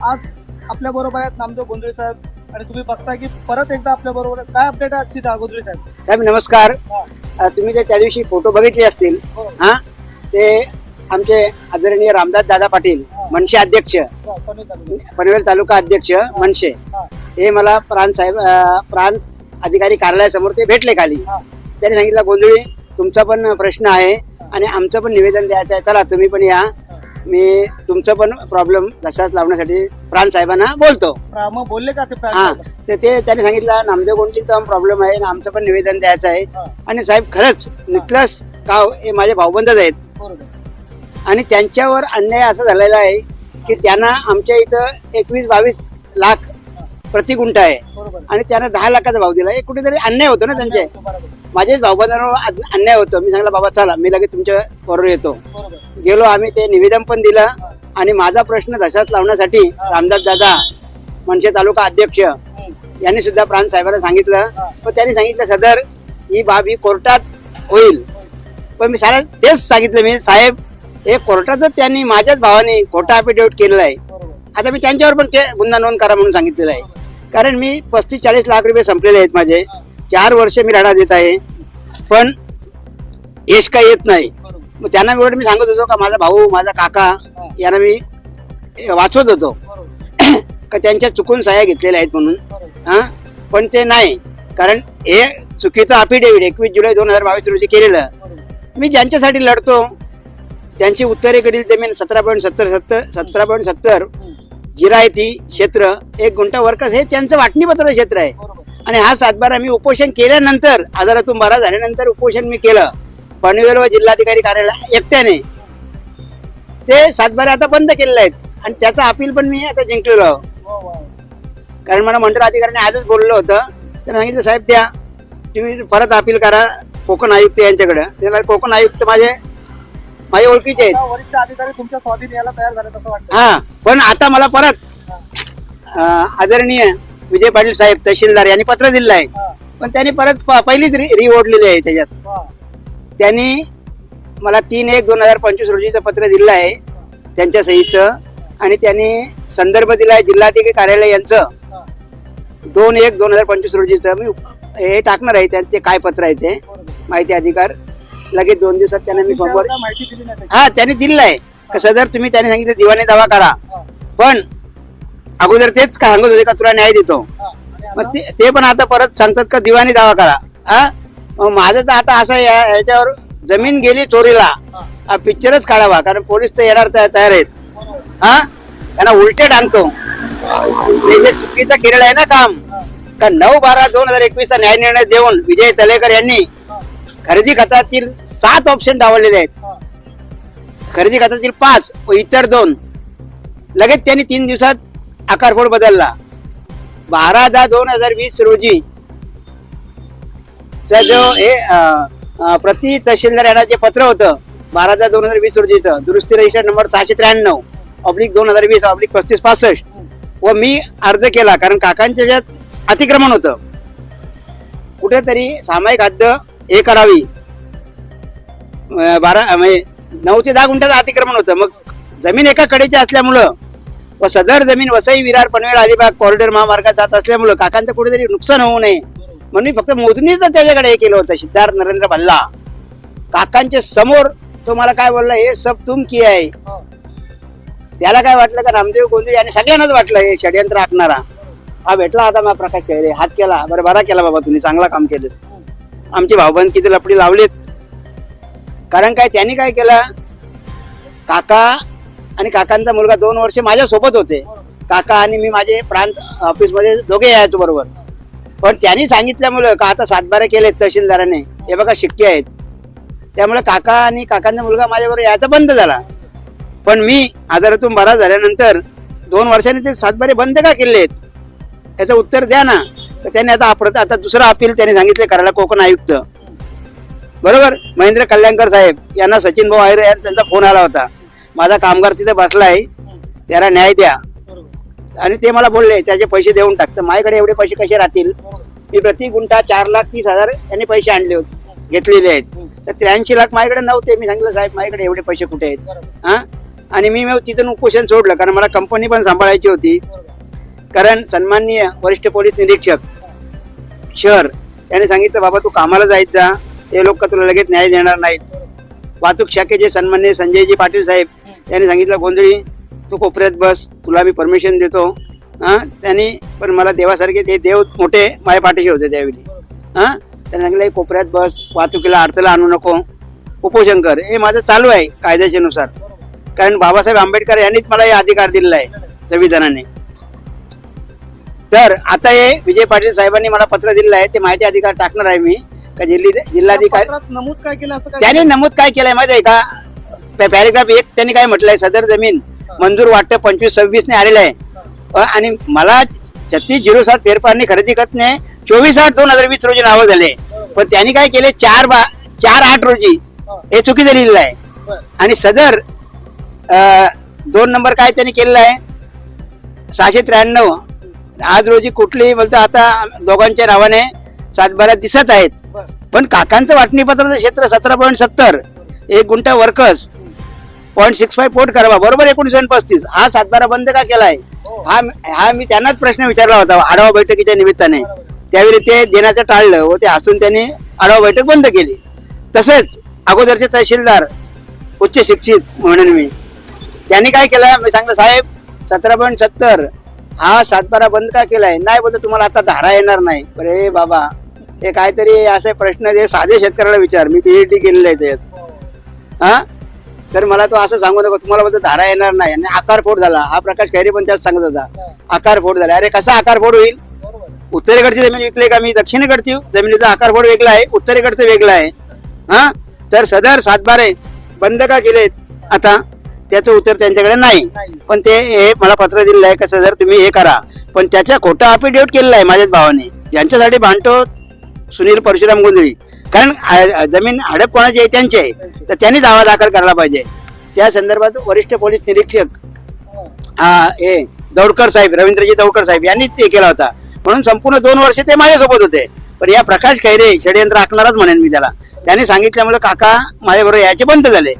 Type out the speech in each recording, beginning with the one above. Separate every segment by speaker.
Speaker 1: आज आपल्या बरोबर आहेत नामदेव गोंधळे साहेब आणि तुम्ही बघताय की परत एकदा आपल्या बरोबर. काय अपडेट आहे आजची गोंधळे साहेब
Speaker 2: साहेब नमस्कार
Speaker 1: हा.
Speaker 2: अ, तुम्ही जे त्या दिवशी फोटो बघितले असतील
Speaker 1: हो.
Speaker 2: हा ते आमचे आदरणीय रामदास दादा पाटील
Speaker 1: हा.
Speaker 2: मनसे अध्यक्ष
Speaker 1: हो, पनवेल
Speaker 2: तालुका अध्यक्ष मनसे
Speaker 1: हा.
Speaker 2: हे मला प्रांत साहेब अ, प्रांत अधिकारी कार्यालयासमोर ते भेटले खाली
Speaker 1: हा.
Speaker 2: त्यांनी सांगितलं गोंधळी तुमचा पण प्रश्न आहे आणि आमचं पण निवेदन द्यायचं आहे चला तुम्ही पण या मी तुमचं पण प्रॉब्लेम तसाच लावण्यासाठी प्रांत साहेबांना बोलतो.
Speaker 1: मग बोलले का ते
Speaker 2: हा? तर ते त्यांनी सांगितलं नामदेव गोंडीचा प्रॉब्लेम आहे आणि आमचं पण निवेदन द्यायचं आहे. आणि साहेब खरंच निकलस गाव हे माझे भाऊबंदच आहेत.
Speaker 1: बरोबर.
Speaker 2: आणि त्यांच्यावर अन्याय असा झालेला आहे की त्यांना आमच्या इथं एकवीस बावीस लाख प्रति गुंठ आहे.
Speaker 1: बरोबर.
Speaker 2: आणि त्यांना दहा लाखाचा भाव दिला हे कुठेतरी अन्याय होतो ना त्यांचे?
Speaker 1: बरोबर.
Speaker 2: माझेच भाऊबंधांवर अन्याय होतो. मी सांगितलं बाबा चला मी लगेच तुमच्या बरोबर येतो. गेलो आम्ही ते निवेदन पण दिलं. आणि माझा प्रश्न तसाच लावण्यासाठी रामदास दादा मनसे तालुका अध्यक्ष यांनी सुद्धा प्राण साहेबांना सांगितलं. पण त्यांनी सांगितलं सदर ही बाब ही कोर्टात होईल. पण मी सारा तेच सांगितलं मी साहेब हे कोर्टातच त्यांनी माझ्याच भावाने खोटा अफिडेव्हिट केलेला आहे. आता मी त्यांच्यावर पण ते गुन्हा नोंद करा म्हणून सांगितलेलं आहे. कारण मी पस्तीस चाळीस लाख रुपये संपलेले आहेत माझे. चार वर्ष मी राडा देत आहे. पण यश काही येत नाही. मग त्यांना मी मी सांगत होतो का माझा भाऊ माझा काका यांना मी वाचवत होतो. का त्यांच्या चुकून सहाय्या घेतलेल्या आहेत म्हणून.
Speaker 1: हां?
Speaker 2: हा पण ते नाही. कारण हे चुकीचं अफिडेव्हिट एकवीस जुलै दोन हजार बावीस रोजी केलेलं. मी ज्यांच्यासाठी लढतो त्यांची उत्तरेकडील जमीन सतरा पॉईंट सत्तर सत्तर सतरा पॉईंट सत्तर जिरायती क्षेत्र एक गुंठा वर्कस हे त्यांचं वाटणीपत्र क्षेत्र आहे. आणि हा सातबारा मी उपोषण केल्यानंतर आजारातून बरा झाल्यानंतर उपोषण मी केलं. पनवेल व जिल्हाधिकारी कार्यालय एकट्याने. ते सातबारा आता बंद केलेले आहेत. आणि त्याचा अपील पण मी आता जिंकलेलो आहो. कारण मला मंडळ अधिकाऱ्याने आजच बोललं होतं. त्यांना सांगितलं साहेब द्या. तुम्ही परत अपील करा कोकण आयुक्त यांच्याकडे. त्याला कोकण आयुक्त माझे माझे ओळखीचे आहेत.
Speaker 1: वरिष्ठ अधिकारी तुमच्या स्वाधीन यायला तयार झाले वाटतं
Speaker 2: हा पण आता मला परत आदरणीय विजय पाटील साहेब तहसीलदार यांनी पत्र दिलं आहे. पण त्यांनी परत पहिलीच री ओढलेली आहे त्याच्यात. त्यांनी मला तीन एक दोन हजार पंचवीस रोजीचं पत्र दिलं आहे त्यांच्या सहीचं. आणि त्यांनी संदर्भ दिला आहे जिल्हाधिकारी कार्यालय यांचं. दोन एक दोन हजार पंचवीस रोजीचं मी हे टाकणार आहे त्यांचे काय पत्र आहे ते. माहिती अधिकार. लगेच दोन दिवसात त्यांना मी
Speaker 1: त्याची.
Speaker 2: हा त्यांनी दिलेलं आहे. सदर तुम्ही त्यांनी सांगितलं दिवाणी दावा करा. पण अगोदर तेच सांगत होते का तुला न्याय देतो? मग ते पण आता परत सांगतात का दिवाणी दावा करा. हा? मग माझं तर आता असं याच्यावर जमीन गेली चोरीला. पिक्चरच काढावा कारण पोलीस तर येणार तया- तयार आहेत. हा? त्यांना उलटे टांगतो ते जे चुकीचं केलेलं आहे ना काम का नऊ बारा दोन हजार एकवीस चा न्याय निर्णय देऊन विजय तलेकर यांनी खरेदी खतातील सात ऑप्शन डावललेले आहेत. खरेदी खतातील पाच व इतर दोन. लगेच त्यांनी तीन दिवसात आकार आकारफोड बदलला? बारा दहा दोन हजार वीस रोजी. चा जो हे प्रति तहसीलदार यांना जे पत्र होतं बारा दहा दोन हजार वीस रोजीचं दुरुस्ती रजिस्टर नंबर सहाशे त्र्याण्णव ऑब्लिक दोन हजार वीस ऑब्लिक पस्तीस पासष्ट. व मी अर्ज केला कारण काकांच्या ज्यात अतिक्रमण होतं. कुठेतरी सामायिक हद्द हे करावी. बारा म्हणजे नऊ ते दहा गुंठ्याचं अतिक्रमण होतं. मग जमीन एका कडेची असल्यामुळं व सदर जमीन वसई विरार पनवेल अलिबाग कॉरिडॉर महामार्गात जात असल्यामुळे काकांचं कुठेतरी नुकसान होऊ नये. म्हणून मी फक्त मोजणीच त्याच्याकडे हे केलं होतं सिद्धार्थ नरेंद्र भल्ला. काकांच्या समोर तो मला काय बोलला हे सब तुम की आहे. त्याला काय वाटलं का रामदेव गोंधळी आणि सगळ्यांनाच वाटलं हे षडयंत्र आखणारा. हा भेटला आता मग प्रकाश कैरे हात केला. बरं बरा केला बाबा तुम्ही चांगला काम केलंस. आमची भाऊबंद किती लपडी लावलीत. कारण काय त्यांनी काय केलं? काका आणि काकांचा मुलगा दोन वर्ष माझ्या सोबत होते. काका आणि मी माझे प्रांत ऑफिसमध्ये दोघे यायचो बरोबर. पण त्यांनी सांगितल्यामुळं का आता सातबारा केलेत तहसीलदाराने? हे बघा शिक्के आहेत. त्यामुळे काका आणि काकांचा मुलगा माझ्याबरोबर यायचा बंद झाला. पण मी आजारातून बरा झाल्यानंतर दोन वर्षांनी ते सातबारे बंद का केले आहेत याचं उत्तर द्या ना. तर त्यांनी आता परत आता दुसरा अपील त्यांनी सांगितले करायला कोकण आयुक्त. बरोबर? महेंद्र कल्याणकर साहेब यांना सचिन भाऊ आहिरे यांचा त्यांचा फोन आला होता. माझा कामगार तिथे बसला आहे त्याला न्याय द्या. आणि ते मला बोलले त्याचे पैसे देऊन टाकतं माझ्याकडे एवढे पैसे कसे राहतील? मी प्रति गुंठा चार लाख तीस हजार यांनी पैसे आणले होते घेतलेले आहेत. तर त्र्याऐंशी लाख माझ्याकडे नव्हते. मी सांगितलं साहेब माझ्याकडे एवढे पैसे कुठे आहेत? हा? आणि मी तिथून उपोषण सोडलं कारण मला कंपनी पण सांभाळायची होती. कारण सन्माननीय वरिष्ठ पोलीस निरीक्षक शहर यांनी सांगितलं बाबा तू कामाला जायचा ते हे लोक तुला लगेच न्याय देणार नाहीत. वाहतूक शाखेचे सन्माननीय संजयजी पाटील साहेब यांनी सांगितलं गोंधळी तू कोपऱ्यात बस तुला मी परमिशन देतो. हा? त्यांनी पण मला देवासारखे ते देव मोठे माझ्या पाठीशी होते त्यावेळी. हा? त्यांनी सांगितलं "हे कोपऱ्यात बस वाहतुकीला अडथळा आणू नको. उपोषण कर. हे माझं चालू आहे कायद्याच्यानुसार. कारण बाबासाहेब आंबेडकर यांनीच मला हे अधिकार दिलेला आहे संविधानाने. तर आता हे विजय पाटील साहेबांनी मला पत्र दिलेलं आहे ते माहिती अधिकार टाकणार आहे मी. का जिल्ही जिल्हाधिकारी
Speaker 1: नमूद काय केलं
Speaker 2: त्याने नमूद काय केलंय माहिती आहे का? पॅरेग्राफ एक त्यांनी काय म्हटलंय? सदर जमीन मंजूर वाटतं पंचवीस सव्वीस ने आलेलं आहे. आणि मला छत्तीस झिरो सात फेरफारणी खरेदी करतने चोवीस आठ दोन हजार वीस रोजी नावं झाले. पण त्यांनी काय केले? चार बा चार आठ रोजी हे चुकीचं लिहिलेलं आहे. आणि सदर दोन नंबर काय त्यांनी केलेलं आहे? सहाशे त्र्याण्णव. आज रोजी कुठलीही बोलतो आता दोघांच्या नावाने सातबारा दिसत आहेत. पण काकांचं वाटणीपत्राचं क्षेत्र सतरा पॉईंट सत्तर. एक गुंठा वर्कर्स पॉईंट सिक्स फाय पोट करावा. बरोबर एकोणीसशे पस्तीस. हा सातबारा बंद का केलाय?
Speaker 1: हो.
Speaker 2: हा हा मी त्यांनाच प्रश्न विचारला होता आढावा बैठकीच्या निमित्ताने. त्यावेळी ते देण्याचं टाळलं व ते हसून त्यांनी आढावा बैठक बंद केली. तसेच अगोदरचे तहसीलदार उच्च शिक्षित म्हणून मी त्यांनी काय केलं? मी सांगलं साहेब सतरा पॉईंट सत्तर हा सातबारा बंद का केलाय? नाही बोलतो तुम्हाला आता धारा येणार नाही. अरे बाबा ते काहीतरी असे प्रश्न ते साधे शेतकऱ्याला विचार. मी पीएचडी केलेलं आहे त्यात हा? तर मला तो असं सांगू नको तुम्हाला बोलतो धारा येणार नाही. आणि आकार फोड झाला. हा प्रकाश खैरे पण त्याच सांगत होता. आकार फोड झाला. अरे कसा आकार फोड होईल? उत्तरेकडची जमीन विकली का मी? दक्षिणेकडची जमिनीचा आकार फोड वेगळा आहे. उत्तरेकडचं वेगळं आहे. हा? तर सदर सातबारे बंद का केले आता त्याचं उत्तर त्यांच्याकडे नाही. पण ते हे मला पत्र दिलेलं आहे कसं जर तुम्ही हे करा. पण त्याच्या खोटा अफिडेविट केलेला आहे माझ्याच भावाने. ज्यांच्यासाठी भांडतो सुनील परशुराम गोंधळी. कारण जमीन हडप कोणाची आहे त्यांची आहे. तर त्यांनी दावा दाखल करायला पाहिजे. त्या संदर्भात वरिष्ठ पोलीस निरीक्षक
Speaker 1: हा
Speaker 2: हे दौडकर साहेब रवींद्रजी दौडकर साहेब यांनी ते केला होता. म्हणून संपूर्ण दोन वर्ष ते माझ्यासोबत होते. पण या प्रकाश खैरे षडयंत्र आखणारच म्हणेन मी त्याला. त्यांनी सांगितल्यामुळे काका माझ्याबरोबर यायचे बंद झाले.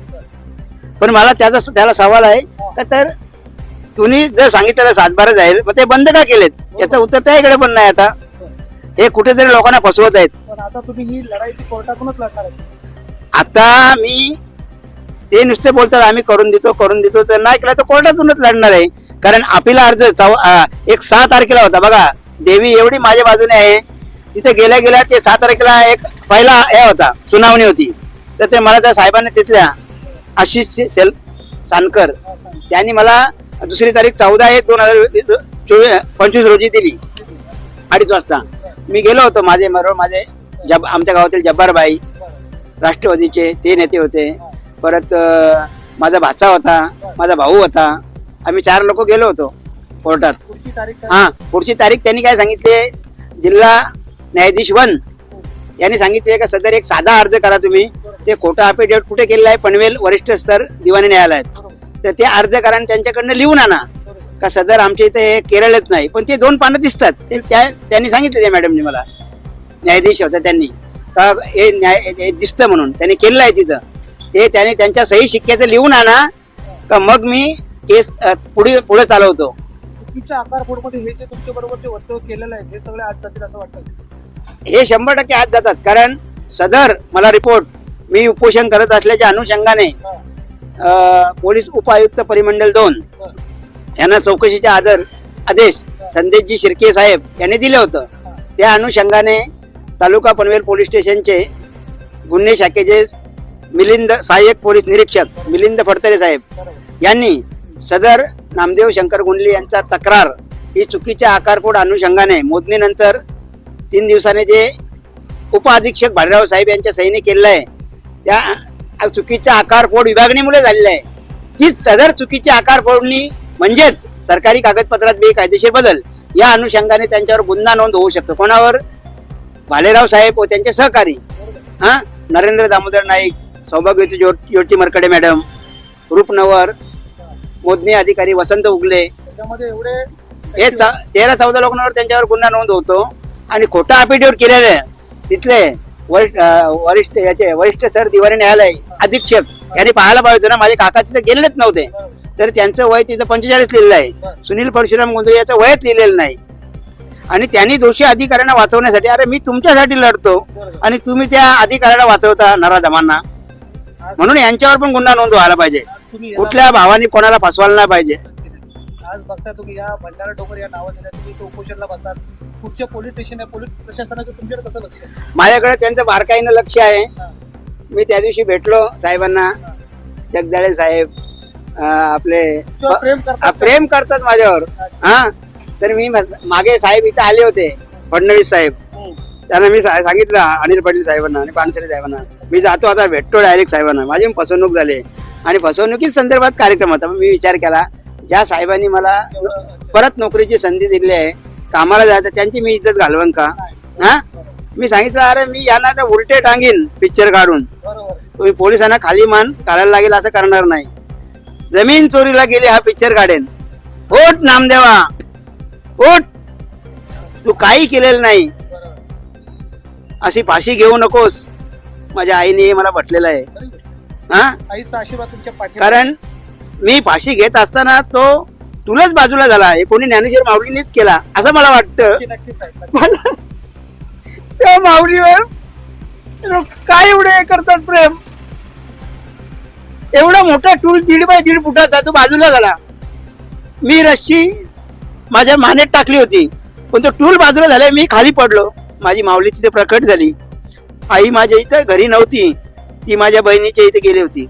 Speaker 2: पण मला त्याचा त्याला सवाल आहे का तर तुम्ही जर सांगितलेलं सातबारा जाईल मग ते बंद का केलेत? याचं उत्तर त्याकडे पण नाही आता. हे कुठेतरी लोकांना फसवत आहेत.
Speaker 1: पण आता तुम्ही ही लढाई ती कोर्टातूनच लढणार आहे.
Speaker 2: आता मी ते नुसते बोलतात आम्ही करून देतो करून देतो. तर नाही केलं तर कोर्टातूनच लढणार आहे. कारण आपला अर्ज चौ एक सहा तारखेला होता. बघा देवी एवढी माझ्या बाजूने आहे. तिथे गेल्या गेल्या ते सहा तारखेला एक पहिला हे होता सुनावणी होती. तर ते मला त्या साहेबांनी तिथल्या आशिष सेल सानकर त्यांनी मला दुसरी तारीख चौदा एक दोन हजार चोवीस पंचवीस रोजी दिली. अडीच वाजता. मी गेलो होतो माझे बरोबर माझे जब आमच्या गावातील जब्बारबाई राष्ट्रवादीचे ते नेते होते. परत माझा भाचा होता माझा भाऊ होता. आम्ही चार लोक गेलो होतो कोर्टात? हा पुढची तारीख त्यांनी काय सांगितले जिल्हा न्यायाधीश वन यांनी सांगितले का सदर एक साधा अर्ज करा तुम्ही. ते खोटं अफिडेविट कुठे केलेलं आहे? पनवेल वरिष्ठ स्तर दिवाणी न्यायालयात. तर ते अर्ज करा आणि त्यांच्याकडनं लिहून आणा. का सदर आमच्या इथे हे केरळच नाही पण ते दोन पानं दिसतात. ते त्या त्यांनी सांगितले त्या मॅडमनी मला. न्यायाधीश होता त्यांनी. का हे न्याय हे दिसतं म्हणून. त्यांनी केलेलं आहे तिथं. ते त्याने त्यांच्या सही शिक्क्याचं लिहून आणा का मग मी केस अ, पुढे पुढे चालवतो.
Speaker 1: चुकीच्या आकारमध्ये हे जे तुमच्या बरोबर जे केलेलं आहे हे सगळे आज जातील असं वाटतं.
Speaker 2: हे शंभर टक्के आत जातात. कारण सदर मला रिपोर्ट मी उपोषण करत असल्याच्या अनुषंगाने. अ, पोलीस उपायुक्त परिमंडल दोन. यांना चौकशीचा आदर आदेश संदेशजी शिर्के साहेब यांनी दिलं होतं. त्या अनुषंगाने तालुका पनवेल पोलीस स्टेशनचे गुन्हे शाखेचे मिलिंद सहाय्यक पोलीस निरीक्षक मिलिंद फडतरे साहेब यांनी सदर नामदेव शंकर गुंडली यांचा तक्रार ही चुकीच्या आकारकोड अनुषंगाने मोजणीनंतर तीन दिवसाने जे उपअधीक्षक भालेराव साहेब यांच्या सहीने केलेलं आहे त्या चुकीच्या आकारपोड विभागणीमुळे झालेलं आहे. तीच सदर चुकीच्या आकारपोडणी म्हणजेच सरकारी कागदपत्रात बेकायदेशीर बदल या अनुषंगाने त्यांच्यावर गुन्हा नोंद होऊ शकतो. कोणावर? भालेराव साहेब व त्यांचे सहकारी. हा? नरेंद्र दामोदर नाईक सौभाग्यवती ज्योत ज्योती मरकडे मॅडम रूपनवर मोजणी अधिकारी वसंत उगले. हे तेरा चौदा लोकांवर त्यांच्यावर गुन्हा नोंद होतो. आणि खोटा अफिडेविट केलेले तिथले वरिष्ठ वरिष्ठ याचे वरिष्ठ सर दिवाणी न्यायालय अधीक्षक यांनी पाहायला पाहिजे ना. माझे काका तिथे गेलेच नव्हते. तर त्यांचं वय तिथं पंचेचाळीस लिहिलेलं आहे. सुनील परशुराम गोंधळे याचं वयच लिहिलेलं नाही. आणि त्यांनी दोषी अधिकाऱ्यांना वाचवण्यासाठी अरे मी तुमच्यासाठी लढतो आणि तुम्ही त्या अधिकाऱ्याला वाचवता नराधमांना म्हणून यांच्यावर पण गुन्हा नोंद व्हायला पाहिजे. कुठल्या भावानी कोणाला फसवायला नाही पाहिजे.
Speaker 1: आज बघता तुम्ही या भंडारा डोंगर या नावाने तुम्ही तो उपोषणला बसतात. कुठचे पोलीस स्टेशन आहे पोलीस प्रशासनाचं तुमच्याकडे कसं लक्ष?
Speaker 2: माझ्याकडे त्यांचं बारकाईनं लक्ष आहे. मी त्या दिवशी भेटलो साहेबांना. जगदाळे साहेब आपले
Speaker 1: प्रेम करतात
Speaker 2: माझ्यावर. हा? तर मी मागे साहेब इथं आले होते फडणवीस साहेब. त्यांना मी सांगितलं अनिल पाटील साहेबांना आणि पानसरे साहेबांना. मी जातो आता भेटतो डायरेक्ट साहेबांना. माझी फसवणूक झाली. आणि फसवणुकी संदर्भात कार्यक्रम होता. मी विचार केला ज्या साहेबांनी मला परत नोकरीची संधी दिली आहे कामाला जायचं त्यांची मी इज्जत घालवन का? हा? मी सांगितलं अरे मी यांना तर उलटे टांगीन पिक्चर काढून. तुम्ही पोलिसांना खाली मान काढायला लागेल असं करणार नाही. जमीन चोरीला गेली हा पिक्चर काढेन. ओट नामदेवा. ओट तू काही केलेलं नाही. अशी फाशी घेऊ नकोस. माझ्या आईने हे मला म्हटलेलं आहे. हा?
Speaker 1: आईचा आशीर्वाद तुमच्या पाठी
Speaker 2: कारण मी फाशी घेत असताना तो तुलाच बाजूला झाला. हे कोणी ज्ञानेश्वर माऊलीनेच केला. असं मला वाटतं. मला त्या माऊलीवर काय एवढे करतात प्रेम? एवढा मोठा टूल दीड बाय दीड फुटाचा तो बाजूला झाला. मी रस्सी माझ्या मानेत टाकली होती. पण तो टूल बाजूला झाला मी खाली पडलो. माझी माऊली तिथे प्रकट झाली. आई माझ्या इथं घरी नव्हती. ती माझ्या बहिणीच्या इथे गेली होती.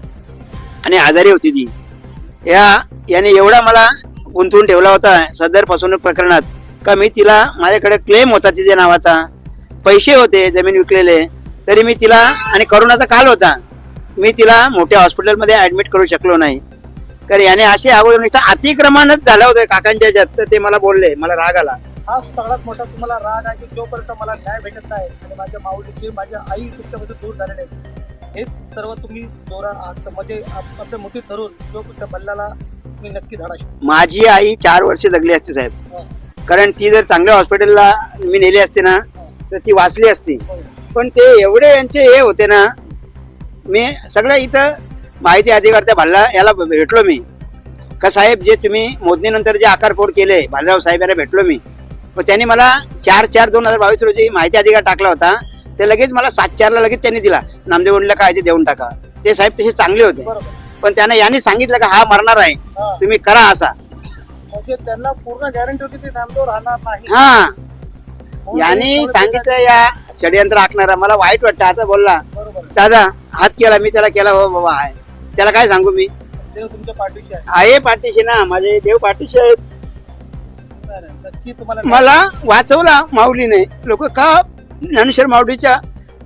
Speaker 2: आणि आजारी होती ती. या याने एवढा मला गुंतवून ठेवला होता सदर फसवणूक प्रकरणात. का मी तिला माझ्याकडे क्लेम होता तिच्या नावाचा. पैसे होते जमीन विकलेले. तरी मी तिला आणि करोनाचा काल होता. मी तिला मोठ्या हॉस्पिटलमध्ये ऍडमिट करू शकलो नाही. कारण याने असे अगोदर अतिक्रमणच झालं होतं काकांच्या तर ते मला बोलले मला राग आला.
Speaker 1: हा सगळ्यात मोठा तुम्हाला राग आहे की जोपर्यंत मला न्याय भेटत नाही आणि माझ्या माऊलीची माझ्या आई तुमच्यापासून दूर झालेले हे सर्व तुम्ही आहात म्हणजे आप- आपले मोठी तरुण जो त्या बल्लाला मी नक्की धाडा
Speaker 2: माझी आई चार वर्ष जगली असते साहेब. कारण ती जर चांगल्या हॉस्पिटलला मी नेली असते ना तर ती वाचली असती. पण ते एवढे यांचे हे होते ना मी सगळं इथं माहिती अधिकार त्या भल्ला याला भेटलो मी. का साहेब जे तुम्ही मोदीनंतर जे आकारपोड केले भालराव साहेब यांना भेटलो मी. मग त्यांनी मला चार चार दोन हजार बावीस रोजी माहिती अधिकार टाकला होता. ते लगेच मला सात चारला लगेच त्यांनी दिला. नामदेव उंडला काय ते देऊन टाका. ते साहेब तसे चांगले होते. पण त्यांना यांनी सांगितलं का हा मरणार आहे. तुम्ही करा असा.
Speaker 1: म्हणजे त्यांना पूर्ण गॅरंटी होती नामदेव राहणार नाही.
Speaker 2: हा. यांनी
Speaker 1: त्यांनी
Speaker 2: सांगितलं या षडयंत्र आखणारा. मला वाईट वाटतं आता बोलला दादा हात केला मी त्याला केला हो बाबा आहे. त्याला काय सांगू मी?
Speaker 1: देव तुमच्या पाठीशी आहे.
Speaker 2: पाठीशी ना माझे देव पाठीशी आहेत.
Speaker 1: नक्की तुम्हाला
Speaker 2: मला वाचवला माऊलीने. लोक का ज्ञानेश्वर माऊलीच्या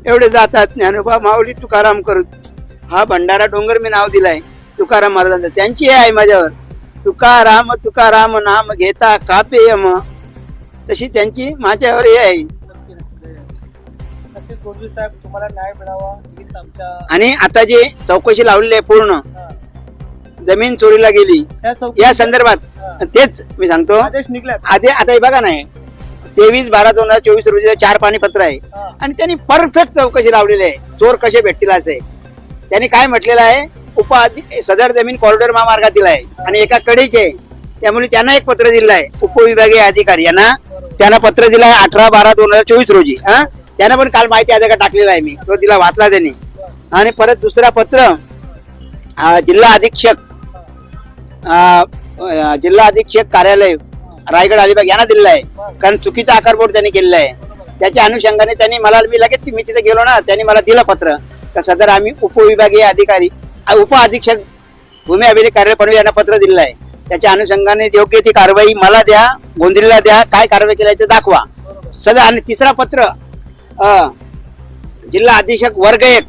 Speaker 2: एवढे जातात? ज्ञानोबा माऊली तुकाराम करत. हा भंडारा डोंगर मी नाव दिलाय तुकाराम महाराजांचं. त्यांची हे आहे माझ्यावर. तुकाराम तुकाराम नाम घेता कापे यम तशी त्यांची माझ्यावर हे आहे. आणि आता जे चौकशी लावलेली आहे पूर्ण. जमीन चोरीला गेली या संदर्भात. तेच मी सांगतो. आधी आता हे बघा नाही तेवीस बारा दोन हजार चोवीस रोजीला चार पाणी पत्र आहे. आणि त्यांनी परफेक्ट चौकशी लावलेली आहे. चोर कसे भेटतील असे. त्यांनी काय म्हटलेलं आहे? उपअधि सदर जमीन कॉरिडॉर महामार्गातील आहे. आणि एका कडेचे आहे. त्यामुळे त्यांना एक पत्र दिलं आहे. उपविभागीय अधिकारी यांना त्यांना पत्र दिलं आहे अठरा बारा दोन हजार चोवीस रोजी. हा? त्यांना पण काल माहिती अधिकार टाकलेला आहे मी. तो तिला वाचला त्यांनी. आणि परत दुसरा पत्र जिल्हा अधीक्षक अं, जिल्हा अधीक्षक कार्यालय रायगड अलिबाग यांना दिलेलं आहे. कारण चुकीचा आकारबोर्ड त्यांनी केलेला आहे. त्याच्या अनुषंगाने त्यांनी मला मी लगेच मी तिथे गेलो ना त्यांनी मला दिलं पत्र. तर सदर आम्ही उपविभागीय अधिकारी उप अधीक्षक भूमी अभिलेख कार्यालय पनवेल यांना पत्र दिलेलं आहे. त्याच्या अनुषंगाने योग्य ती कारवाई मला द्या गोंधळीला द्या काय कारवाई केल्या ते दाखवा. सदा आणि तिसरा पत्र जिल्हा अधीक्षक वर्ग एक.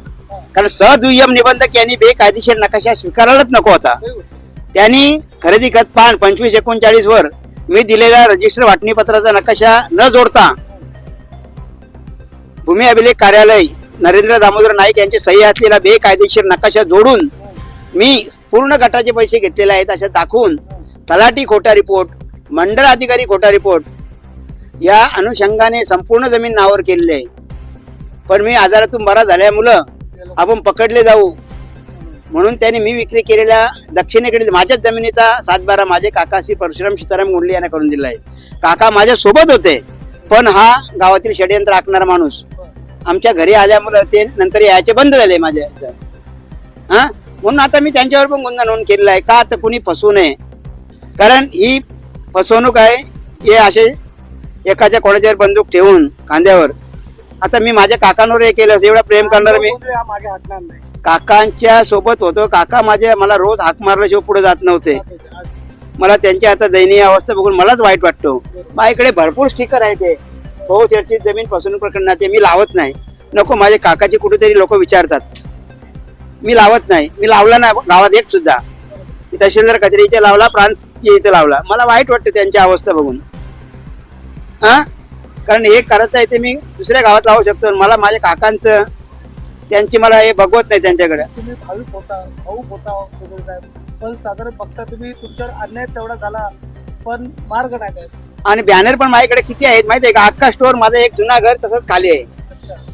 Speaker 2: कारण सदुय्यम निबंधक यांनी बेकायदेशीर नकाशा स्वीकारायलाच नको होता. त्यांनी खरेदी खत पान पंचवीस एकोणचाळीस वर मी दिलेल्या रजिस्टर वाटणी पत्राचा नकाशा न जोडता भूमी अभिलेख कार्यालय नरेंद्र दामोदर नाईक यांच्या सही असलेला बेकायदेशीर नकाशा जोडून मी पूर्ण गटाचे पैसे घेतलेले आहेत असं दाखवून तलाठी खोटा रिपोर्ट मंडळ अधिकारी खोटा रिपोर्ट या अनुषंगाने संपूर्ण जमीन नावावर केलेली आहे. पण मी आजारातून बरा झाल्यामुळं आपण पकडले जाऊ. म्हणून त्यांनी मी विक्री केलेल्या दक्षिणेकडील माझ्याच जमिनीचा सातबारा माझे काकाशी परशुराम सीताराम गुंडले यांना करून दिला आहे. काका माझ्या सोबत होते पण हा गावातील षडयंत्र आखणारा माणूस. आमच्या घरी आल्यामुळं ते नंतर यायचे बंद झाले माझ्या हां हा? म्हणून आता मी त्यांच्यावर पण गुन्हा नोंद केलेला आहे. का तर कुणी फसू नये? कारण ही फसवणूक आहे हे असे एकाच्या कोणाच्यावर बंदूक ठेवून खांद्यावर. आता मी माझ्या काकांवर हे केलं एवढा प्रेम करणार मी. काकांच्या सोबत होतो. काका माझे मला रोज हाक मारल्याशिवाय पुढे जात नव्हते. मला त्यांची आता दयनीय अवस्था बघून मलाच वाईट वाटतो. माझ्याकडे भरपूर स्टिकर आहे ते बहुचर्चित जमीन फसवणूक प्रकरणाचे मी लावत नाही. नको माझे काकाचे कुठेतरी लोक विचारतात. मी लावत नाही. मी लावला नाही गावात एक सुद्धा. मी तहसीलदार कचेरी इथे लावला प्रांत इथे लावला. मला वाईट वाटतं त्यांची अवस्था बघून. हा? कारण हे करत आहे ते मी दुसऱ्या गावात लावू शकतो. मला माझ्या काकांचं त्यांची मला हे बघवत नाही त्यांच्याकडे.
Speaker 1: तुम्ही भाविक होता होता पण साधारण बघता तुम्ही तुमच्यावर अन्याय तेवढा झाला पण मार्ग नाही
Speaker 2: आणि बॅनर पण माझ्याकडे किती आहेत माहिती आहे का? अख्खा स्टोअर माझं एक जुना घर तसंच खाली आहे.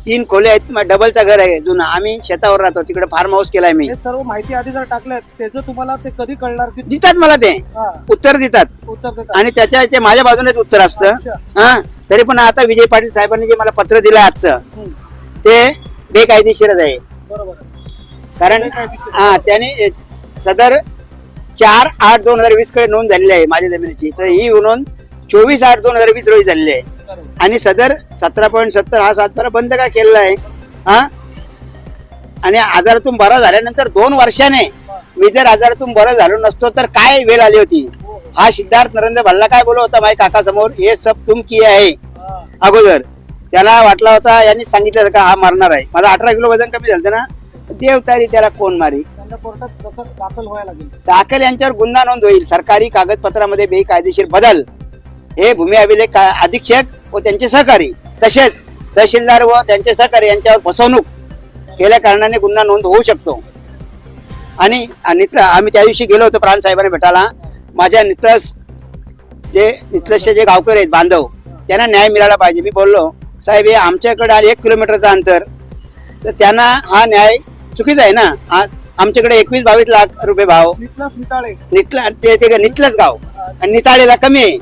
Speaker 2: तीन खोले आहेत डबलचं घर आहे जुना. आम्ही शेतावर राहतो तिकडे फार्म हाऊस केलाय मी.
Speaker 1: हे सर्व माहिती आधी जर टाकल्यात त्याचं तुम्हाला ते कधी कळणार की
Speaker 2: देतात मला ते.
Speaker 1: हा.
Speaker 2: उत्तर देतात.
Speaker 1: उत्तर
Speaker 2: आणि त्याच्या ते माझ्या बाजूनेच उत्तर असतं.
Speaker 1: अच्छा.
Speaker 2: हा. तरी पण आता विजय पाटील साहेबांनी जे मला पत्र दिलं आजचं
Speaker 1: हम्म.
Speaker 2: ते बेकायदेशीरच आहे.
Speaker 1: बरोबर. आहे.
Speaker 2: कारण
Speaker 1: बेकायदेशीर.
Speaker 2: हा त्याने सदर चार आठ दोन हजार वीसकडे नोंद झालेली आहे माझ्या जमिनीची. तर ही नोंद चोवीस आठ दोन हजार वीस रोजी झालेली आहे. आणि सदर सतरा पॉईंट सत्तर हा सातबारा बंद का केलेला आहे? हा? आणि आजारातून बरा झाल्यानंतर दोन वर्षाने मी जर आजारातून बरं झालो नसतो तर काय वेळ आली होती?
Speaker 1: हो,
Speaker 2: सिद्धार्थ नरेंद्र भल्ला काय बोलत होता माझ्या काका समोर हे सब तुम किया आहे. अगोदर. त्याला वाटला होता यांनी सांगितलं का हा मारणार आहे. माझा अठरा किलो वजन कमी झालं ना? देव तारी त्याला कोण मारी?
Speaker 1: दाखल
Speaker 2: यांच्यावर गुन्हा नोंद होईल. सरकारी कागदपत्रामध्ये बेकायदेशीर बदल. हे भूमी अभिलेख अधीक्षक व त्यांचे सहकारी तसेच तहसीलदार व त्यांचे सहकारी यांच्यावर फसवणूक केल्या कारणाने गुन्हा नोंद होऊ शकतो. आणि त- आम्ही त्या दिवशी गेलो होतो प्राण साहेबांना भेटायला. माझ्या नितस जे नितलसचे जे गावकरी आहेत बांधव त्यांना न्याय मिळाला पाहिजे. मी बोललो साहेब हे आमच्याकडे आले एक किलोमीटरचं अंतर. तर त्यांना हा न्याय चुकीचा आहे ना? आमच्याकडे एकवीस बावीस लाख रुपये भाव. नितला ते ते नितलंच गाव. आणि निताळेला कमी आहे.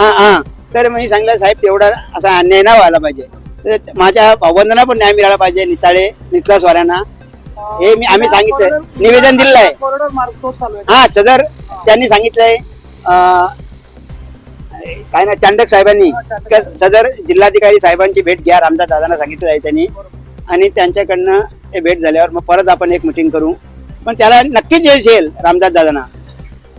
Speaker 1: हा,
Speaker 2: हा. हा तर मी सांगितलं साहेब तेवढा असा अन्याय नाही व्हायला पाहिजे. माझ्या भावबंधांना पण न्याय मिळाला पाहिजे निताळे नितलासवाल्यांना.
Speaker 1: अं,
Speaker 2: हे मी- आम्ही सांगितलंय.
Speaker 1: कॉरिडॉर-
Speaker 2: निवेदन दिलेलं आहे. हा सदर त्यांनी सांगितलंय अं, काय ना चांडक साहेबांनी. सदर जिल्हाधिकारी साहेबांची भेट घ्या रामदास दादांना सांगितलं आहे त्यांनी. आणि त्यांच्याकडनं ते भेट झाल्यावर मग परत आपण एक मिटिंग करू. पण त्याला नक्कीच यश येईल रामदास दादांना.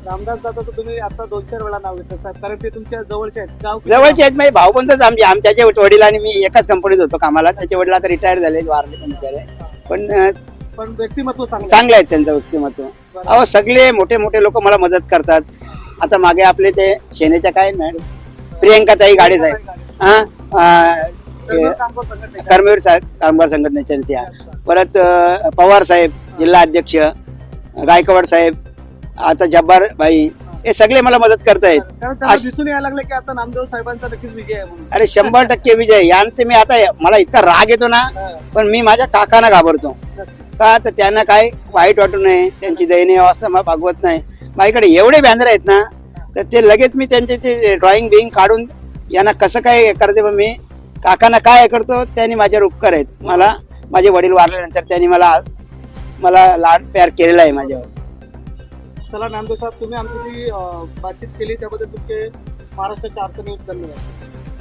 Speaker 1: रामदास दादा तर तुम्ही आता दोन चार वेळा नाव घेतलं साहेब. कारण ते तुमच्या जवळचे आहेत. गाव
Speaker 2: जवळचे आहेत माझे भाऊ पण आमचे आमच्याचे वडील आणि मी एकाच कंपनीत होतो कामाला. त्याचे वडील आता रिटायर झाले वारले पण बिचारे. पण अं,
Speaker 1: पण व्यक्तिमत्व चांगलं
Speaker 2: चांगले आहेत त्यांचं व्यक्तिमत्व. अहो सगळे मोठे मोठे लोक मला मदत करतात. आता मागे आपले ते सेनेच्या काय मॅडम प्रियंकाताई गाडे साहेब हा? अं,
Speaker 1: सर्व कामगार संघटना आहे.
Speaker 2: कर्मवीर साहेब कामगार संघटनेच्या त्या परत अं, पवार साहेब जिल्हा अध्यक्ष गायकवाड साहेब आता जब्बार भाई हे सगळे मला मदत करतायत.
Speaker 1: कारण त्यांना
Speaker 2: अश-
Speaker 1: दिसून यायला लागलं की आता नामदेव साहेबांचा नक्कीच विजय आहे म्हणून.
Speaker 2: अरे शंभर टक्के विजय यानंतर मी आता मला इतका राग येतो ना. पण मी माझ्या काकांना घाबरतो. का तर त्यांना काय वाईट वाटू नये त्यांची दयनीय अवस्था मला भागवत नाही. माझ्याकडे एवढे बॅनर आहेत ना तर ते लगेच मी त्यांचे ते ड्रॉइंग बिंग काढून यांना कसं काय करते पण मी काकांना काय हे करतो त्यांनी माझ्यावर उपकार आहेत. मला माझे वडील वारल्यानंतर त्यांनी मला मला लाड प्यार केलेला आहे माझ्यावर.
Speaker 1: चला नामदेव साहेब तुम्ही आमच्याशी बातचीत केली त्याबद्दल तुमचे महाराष्ट्राच्या अर्थ न्यूज धन्यवाद.